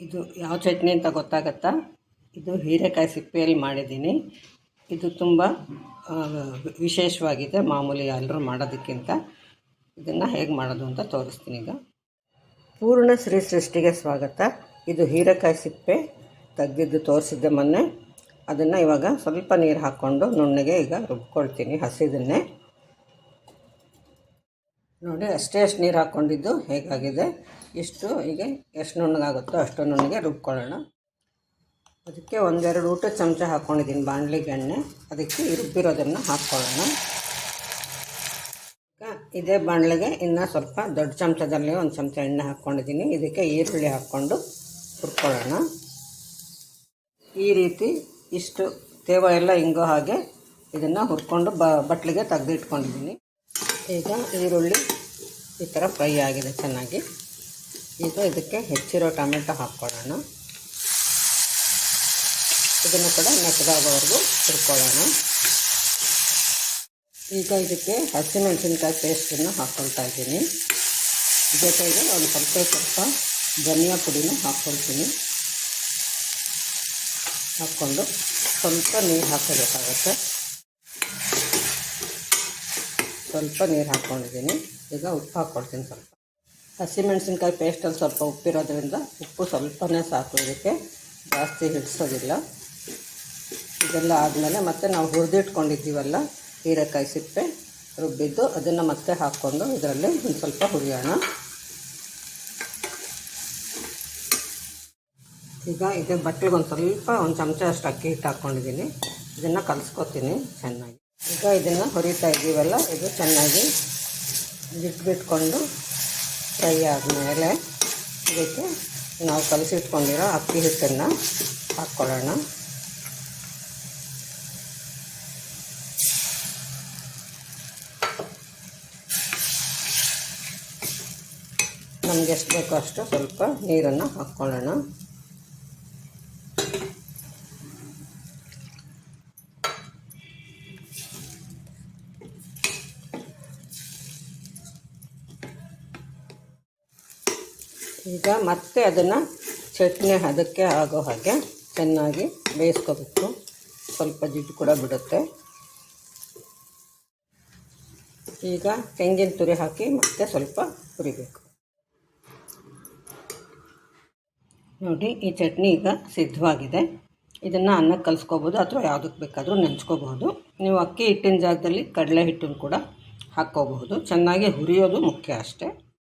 ಇದು ಯಾವ ಚಟ್ನಿ ಅಂತ ಗೊತ್ತಾಗತ್ತಾ? ಇದು ಹೀರೆಕಾಯಿ ಸಿಪ್ಪೆಯಲ್ಲಿ ಮಾಡಿದ್ದೀನಿ. ಇದು ತುಂಬ ವಿಶೇಷವಾಗಿದೆ. ಮಾಮೂಲಿ ಎಲ್ಲರೂ ಮಾಡೋದಕ್ಕಿಂತ. ಇದನ್ನು ಹೇಗೆ ಮಾಡೋದು ಅಂತ ತೋರಿಸ್ತೀನಿ ಈಗ. ಪೂರ್ಣ ಶ್ರೀ ಸೃಷ್ಟಿಗೆ ಸ್ವಾಗತ. ಇದು ಹೀರೆಕಾಯಿ ಸಿಪ್ಪೆ ತೆಗೆದಿದ್ದು ತೋರಿಸಿದ್ದೆ ಮೊನ್ನೆ. ಅದನ್ನು ಇವಾಗ ಸ್ವಲ್ಪ ನೀರು ಹಾಕ್ಕೊಂಡು ನುಣ್ಣಗೆ ಈಗ ರುಬ್ಕೊಳ್ತೀನಿ ಹಸಿದನ್ನೇ. ನೋಡಿ, ಅಷ್ಟೇ ಅಷ್ಟು ನೀರು ಹಾಕ್ಕೊಂಡಿದ್ದು ಹೇಗಾಗಿದೆ? ಇಷ್ಟು ಈಗ ಎಷ್ಟು ನುಣ್ಣಗಾಗುತ್ತೋ ಅಷ್ಟು ನುಣ್ಣಗೆ ರುಬ್ಕೊಳ್ಳೋಣ. ಅದಕ್ಕೆ ಒಂದೆರಡು ಊಟ ಚಮಚ ಹಾಕ್ಕೊಂಡಿದ್ದೀನಿ ಬಾಣಲಿಗೆ ಎಣ್ಣೆ ಅದಕ್ಕೆ ರುಬ್ಬಿರೋದನ್ನು ಹಾಕ್ಕೊಳ್ಳೋಣ. ಇದೇ ಬಾಣಲೆಗೆ ಇನ್ನೂ ಸ್ವಲ್ಪ ದೊಡ್ಡ ಚಮಚದಲ್ಲಿ ಒಂದು ಚಮಚ ಎಣ್ಣೆ ಹಾಕ್ಕೊಂಡಿದ್ದೀನಿ. ಇದಕ್ಕೆ ಈರುಳ್ಳಿ ಹಾಕ್ಕೊಂಡು ಹುರ್ಕೊಳ್ಳೋಣ ಈ ರೀತಿ ಇಷ್ಟು ತೇವ ಎಲ್ಲ ಹಿಂಗೋ ಹಾಗೆ ಇದನ್ನು ಹುರ್ಕೊಂಡು ಬಟ್ಲಿಗೆ ತೆಗೆದಿಟ್ಕೊಂಡಿದ್ದೀನಿ. ಈಗ ಈರುಳ್ಳಿ ಈ ಥರ ಫ್ರೈ ಆಗಿದೆ ಚೆನ್ನಾಗಿ. ಈಗ ಇದಕ್ಕೆ ಹೆಚ್ಚಿರೋ ಟೊಮೆಟೊ ಹಾಕ್ಕೊಳ್ಳೋಣ. ಇದನ್ನು ಕೂಡ ಮೆತ್ತಗಾಗೋವರೆಗೂ ಹುರ್ಕೊಳ್ಳೋಣ. ಈಗ ಇದಕ್ಕೆ ಹಸಿಮೆಣಸಿನ್ಕಾಯಿ ಪೇಸ್ಟನ್ನು ಹಾಕ್ಕೊಳ್ತಾ ಇದ್ದೀನಿ. ಜೊತೆಗೆ ಒಂದು ಸ್ವಲ್ಪ ಸ್ವಲ್ಪ ಧನಿಯಾ ಪುಡಿನೂ ಹಾಕ್ಕೊಳ್ತೀನಿ. ಹಾಕ್ಕೊಂಡು ಸ್ವಲ್ಪ ನೀರು ಹಾಕೋಬೇಕಾಗತ್ತೆ. ಸ್ವಲ್ಪ ನೀರು ಹಾಕ್ಕೊಂಡಿದ್ದೀನಿ. ಈಗ ಉಪ್ಪು ಹಾಕ್ಕೊಳ್ತೀನಿ ಸ್ವಲ್ಪ. ಹಸಿಮೆಣಸಿನ್ಕಾಯಿ ಪೇಸ್ಟಲ್ಲಿ ಸ್ವಲ್ಪ ಉಪ್ಪಿರೋದ್ರಿಂದ ಉಪ್ಪು ಸ್ವಲ್ಪನೇ ಸಾಕು. ಇದಕ್ಕೆ ಜಾಸ್ತಿ ಹಿಡಿಸೋದಿಲ್ಲ. ಇದೆಲ್ಲ ಆದಮೇಲೆ ಮತ್ತೆ ನಾವು ಹುರಿದಿಟ್ಕೊಂಡಿದ್ದೀವಲ್ಲ, ಹೀರೆಕಾಯಿ ಸಿಪ್ಪೆ ರುಬ್ಬಿದ್ದು ಅದನ್ನು ಮತ್ತೆ ಹಾಕ್ಕೊಂಡು ಇದರಲ್ಲಿ ಒಂದು ಸ್ವಲ್ಪ ಹುರಿಯೋಣ. ಈಗ ಇದೇ ಬಟ್ಟೆಗೆ ಒಂದು ಸ್ವಲ್ಪ ಒಂದು ಚಮಚ ಅಷ್ಟು ಅಕ್ಕಿ ಹಿಟ್ಟು ಹಾಕ್ಕೊಂಡಿದ್ದೀನಿ. ಇದನ್ನು ಕಲಿಸ್ಕೊತೀನಿ ಚೆನ್ನಾಗಿ. ಈಗ ಇದನ್ನು ಹೊರಿತಾ ಇದ್ದೀವಲ್ಲ, ಇದು ಚೆನ್ನಾಗಿ ಬಿಟ್ಬಿಟ್ಕೊಂಡು ಫ್ರೈ ಆದಮೇಲೆ ಇದಕ್ಕೆ ನಾವು ಕಲಸಿಟ್ಕೊಂಡಿರೋ ಅಕ್ಕಿ ಹಿಟ್ಟನ್ನು ಹಾಕ್ಕೊಳ್ಳೋಣ. ನಮ್ಗೆ ಎಷ್ಟು ಬೇಕೋ ಅಷ್ಟು ಸ್ವಲ್ಪ ನೀರನ್ನು ಹಾಕ್ಕೊಳ್ಳೋಣ. ಈಗ ಮತ್ತೆ ಅದನ್ನು ಚಟ್ನಿ ಅದಕ್ಕೆ ಆಗೋ ಹಾಗೆ ಚೆನ್ನಾಗಿ ಬೇಯಿಸ್ಕೋಬೇಕು. ಸ್ವಲ್ಪ ಜಿಡ್ಡು ಕೂಡ ಬಿಡುತ್ತೆ. ಈಗ ತೆಂಗಿನ ತುರಿ ಹಾಕಿ ಮತ್ತೆ ಸ್ವಲ್ಪ ಹುರಿಬೇಕು. ನೋಡಿ, ಈ ಚಟ್ನಿ ಈಗ ಸಿದ್ಧವಾಗಿದೆ. ಇದನ್ನು ಅನ್ನಕ್ಕೆ ಕಲಿಸ್ಕೋಬೋದು, ಅಥವಾ ಯಾವುದಕ್ಕೆ ಬೇಕಾದರೂ ನೆಂಚ್ಕೋಬಹುದು ನೀವು ಅಕ್ಕಿ ಹಿಟ್ಟಿನ ಜಾಗದಲ್ಲಿ ಕಡಲೆ ಹಿಟ್ಟನ್ನು ಕೂಡ ಹಾಕ್ಕೋಬಹುದು ಚೆನ್ನಾಗಿ ಹುರಿಯೋದು ಮುಖ್ಯ ಅಷ್ಟೇ.